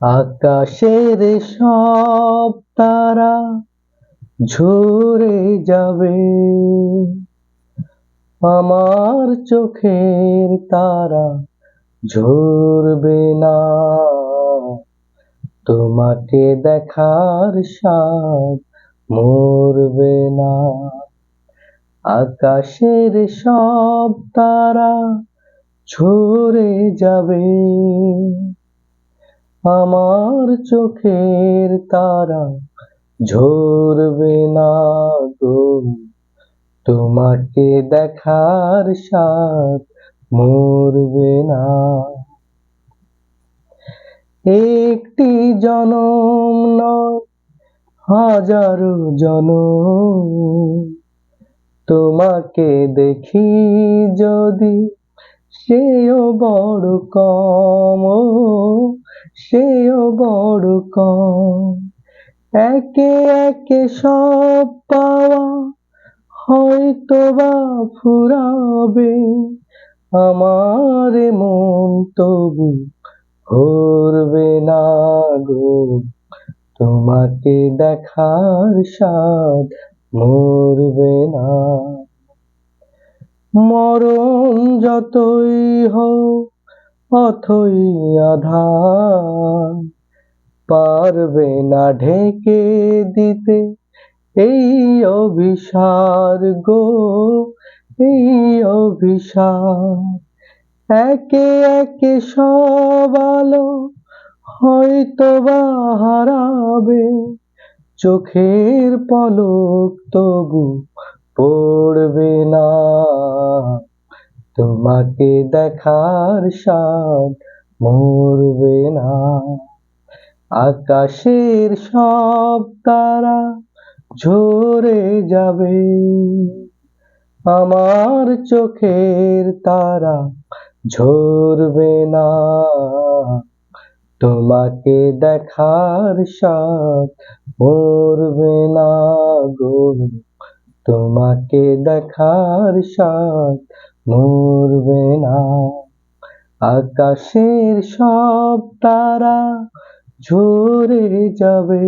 আকাশের সব তারা ঝরে যাবে। আমার চোখের তারা ঝরবে না। তোমাকে দেখার স্বাদ মরবে না। আকাশের সব তারা ঝরে যাবে। আমার চোখের তারা ঝরবে না গো। তোমাকে দেখার স্বাদ মরবে না। একটি জনম নয়, হাজারো জনম। তোমাকে দেখি যদি সেও বড় কম। সেও বড় কম। একে একে সব পাওয়া হয়তো বা ফুরাবে। আমার মন তবু ভরবে না গো। তোমাকে দেখার স্বাদ মরবে না। মরণ যতই হোক অথই আধার পারবে না ঢেকে দিতে এই অভিসার গো, এই অভিসার একে একে সব আলো হয়তো বা হারাবে, চোখের পলক তবু না তোমাকে দেখার স্বাদ মরবে না। আকাশের সব তারা ঝরে যাবে। আমার চোখের তারা ঝরবে না। তোমাকে দেখার স্বাদ মরবে না গো। তোমাকে দেখার স্বাদ মরবে না। আকাশের সব তারা ঝরে যাবে।